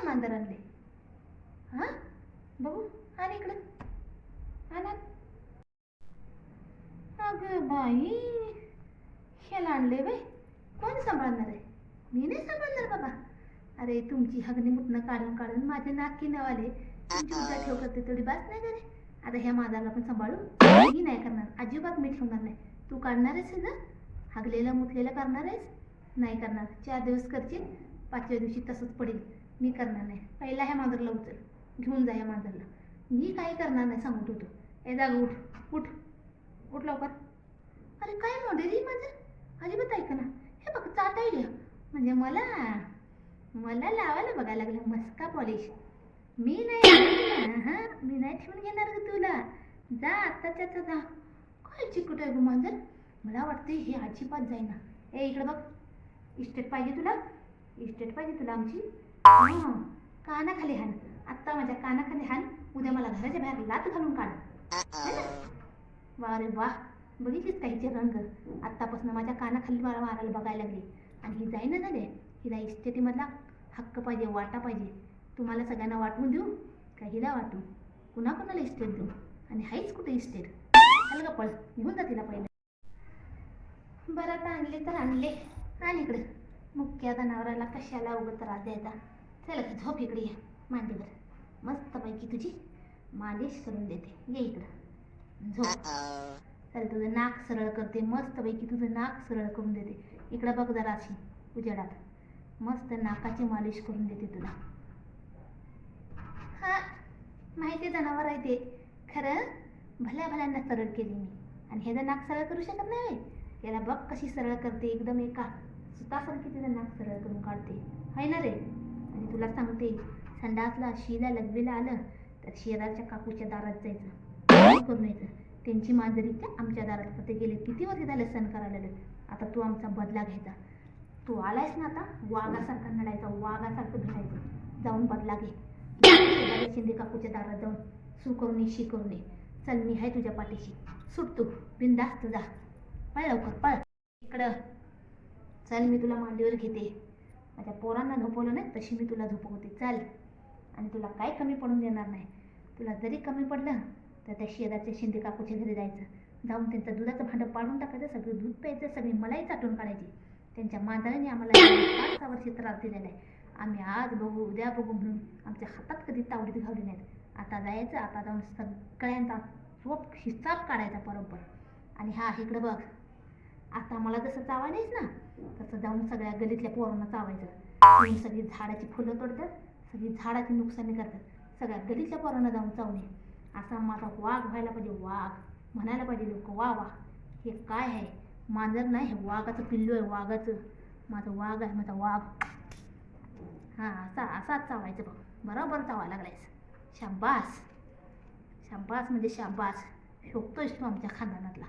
काय मांजर आणले हां? बघू आणि इकडं. आण अगं बाई ह्याला आणले बाई. कोण सांभाळणार आहे? मी नाही सांभाळणार बाबा. अरे तुमची हगणी मुतनं काढून काढून माझे नाकी नवाले. तुमची उद्या ठेव करते तेवढी बात नाही करे. आता ह्या माझाला पण सांभाळू? मी नाही करणार. अजिबात मी ठेवणार नाही. तू काढणार आहेस ना? हगलेलं मुतलेलं करणार आहेस? नाही करणार. चार दिवस करशील? पाचव्या दिवशी तसंच पडेल. मी करणार नाही. पहिला ह्या मांजरला उचल. घेऊन जा या मांजरला. मी काही करणार नाही सांगत होतो ए जाग उठ. उठ. उठ लवकर. अरे काय मोडे रे माझं अजिबात ऐक ना. हे बघ चाटायला म्हणजे मला मला लावायला बघायला लागलं. मस्का पॉलिश. मी नाही हां मी नाही ठेवून घेणार ग तुला. जा आत्ताच्या आता जा. काय चिकट आहे गो मांजर? मला वाटते हे अजिबात जाईना. ए इकडे बघ. इस्टेट पाहिजे तुला? इस्टेट पाहिजे तुला आमची? हां कानाखाली हाण आत्ता माझ्या कानाखाली हाण उद्या मला घराच्या बाहेर लात घालून काढ. वा रे वा. बघितलीस काहीचे रंग? आत्तापासून माझ्या कानाखाली मला मारायला बघायला लागली. आणि ही जाईना झाले हिला इस्टेटीमधला हक्क पाहिजे वाटा पाहिजे. तुम्हाला सगळ्यांना वाटून देऊ का हिला वाटू कुणा कुणाला इस्टेट देऊ? आणि हाईच कुठे इस्टेट? चल का पळ निघून जा तिला पहिले. बरं आता आणले तर आणले. आणि इकडे. मुख्य जनावराला कशाला उगं त्रास द्यायचा? चला की झोप इकडे ये मांडीवर. मस्तपैकी तुझी मालिश करून देते. ये इकडं. झोप. चल तुझं नाक सरळ करते. मस्तपैकी तुझं नाक सरळ करून देते. इकडं बघ जरा अशी उजेडात. मस्त नाकाची मालिश करून देते तुला. हा माहिती आहे जनावर आहे ते. खरं? भल्या भल्यांना सरळ केली मी. आणि ह्याचं नाक सरळ करू शकत नाही? याला बघ कशी सरळ करते एकदम एका सुतासारखी तिचं नाक सरळ करून काढते. आहे ना रे? आणि तुला सांगते संडासला शीला लग्बीला आलं तर शेजारच्या काकूच्या दारात जायचं. करून यायचं. त्यांची मांजरी त्या आमच्या दारात ते गेले. किती वर्ष झाले सण करायला? आता तू आमचा बदला घ्यायचा. तू आलायस ना आता? वाघासारखा नडायचा वाघासारखं भेटायचं. जाऊन बदला घे. शिंदे काकूच्या दारात जाऊन सू करून ये शी करून ये. चल मी आहे तुझ्या पाठीशी. सुट तू. बिंदास्त जा. पळ लवकर पळ. इकडं. चल मी तुला मांडीवर घेते. माझ्या पोरांना झोपवलं नाही तशी मी तुला झोपवते. चल. आणि तुला काय कमी पडून देणार नाही. तुला जरी कमी पडलं तर त्या शेजारच्या शिंदे काकूच्या घरी जायचं. जाऊन त्यांचं दुधाचं भांडं पाडून टाकायचं सगळं दूध प्यायचं सगळी मलाई चाटून काढायची. त्यांच्या मांजराने आम्हाला पाच सहा त्रास दिलेला आहे. आम्ही आज बघू उद्या बघू म्हणून आमच्या हातात कधी तावडीत घावली नाहीत. आता जायचं आता जाऊन सगळ्यांचा चोप हिसाब काढायचा बरोबर. आणि हा इकडं बघ. आता मला जसं चावायलायस ना तसं जाऊन सगळ्या गलीतल्या पोरांना चावायचं. येऊन सगळी झाडाची फुलं तोडतात सगळी झाडाची नुकसानी करतात. सगळ्या गलीतल्या पोरांना जाऊन चावणे असा माझा वाघ व्हायला पाहिजे वाघ. म्हणायला पाहिजे लोक वा वा हे काय आहे? मांजर नाही हे वाघाचं पिल्लू आहे वाघाचं. माझा वाघ आहे माझा वाघ. हां असा असाच चावायचं बघ. बरोबर चावायला लागलायस. शाबास. शाबास म्हणजे शाबास. शोभतोयस तू आमच्या खानदानातला.